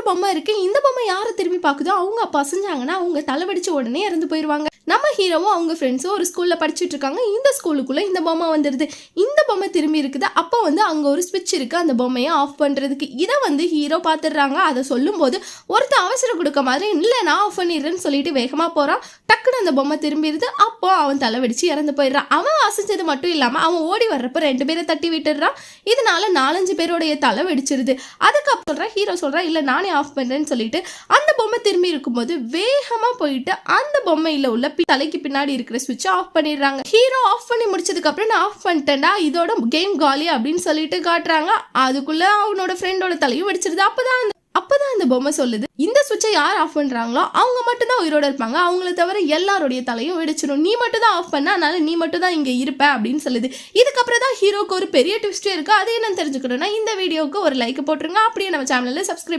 ஒரு பொம்மை இருக்கு. இந்த பொம்மை யாரை திரும்பி பார்க்குதோ அவங்க அப்பா செஞ்சாங்கன்னா அவங்க தலைவடிச்சு உடனே இறந்து போயிடுவாங்க நம்ம ஹீரோவும் அவங்க ஃப்ரெண்ட்ஸும் ஒரு ஸ்கூலில் படிச்சுட்டு இருக்காங்க. இந்த ஸ்கூலுக்குள்ளே இந்த பொம்மை வந்துடுது இந்த பொம்மை திரும்பி இருக்குது. அப்போ வந்து அங்கே ஒரு ஸ்விட்ச் இருக்குது அந்த பொம்மையை ஆஃப் பண்ணுறதுக்கு இதை வந்து ஹீரோ பார்த்துடுறாங்க. அதை சொல்லும்போது ஒருத்தன் அவசரம் கொடுக்க மாதிரி இல்லை நான் ஆஃப் பண்ணிடுறேன்னு சொல்லிட்டு வேகமாக போகிறான் டக்குன்னு அந்த பொம்மை திரும்பிடுது. அப்போ அவன் தலைவடிச்சு இறந்து போயிடுறான். அவன் அசைஞ்சது மட்டும் இல்லாமல் அவன் ஓடி வர்றப்ப ரெண்டு பேரை தட்டி விட்டுடுறான். இதனால நாலஞ்சு பேருடைய தலை வெடிச்சிருது. அதுக்கப்புறம் ஹீரோ சொல்கிறான் இல்லை நானே ஆஃப் பண்ணுறேன்னு சொல்லிட்டு அந்த பொம்மை திரும்பி இருக்கும்போது வேகமாக போயிட்டு அந்த பொம்மையில் உள்ள பி- தலைக்கு பின்னாடி இருக்கிற சுவிட்சை ஆஃப் பண்ணிடுறாங்க. ஹீரோ ஆஃப் பண்ணி முடிச்சதுக்கப்புறம் நான் ஆஃப் பண்ணிட்டேன்டா இதோட கேம் காலி அப்படின்னு சொல்லிட்டு காட்டுறாங்க. அதுக்குள்ளே அவனோட ஃப்ரெண்டோட தலையும் வெடிச்சிருது. அப்பதான் அந்த அப்பதான் அந்த பொம்மை சொல்லுது இந்த சுவிட்சை யார் ஆஃப் பண்றாங்களோ அவங்க மட்டும்தான் உயிரோட இருப்பாங்க. அவங்கள தவிர எல்லாருடைய தலையும் வெடிச்சிடும் நீ மட்டும் தான் ஆஃப் பண்ண அதனால நீ மட்டும் தான் இங்க இருப்ப அப்படின்னு சொல்லுது. இதுக்கப்புறம் தான் ஹீரோக்கு ஒரு பெரிய ட்விஸ்டே இருக்கு. அது என்னன்னு தெரிஞ்சுக்கணும்னா இந்த வீடியோவுக்கு ஒரு லைக் போட்டுருங்க. அப்படியே நம்ம சேனல்ல சப்ஸ்கிரைப்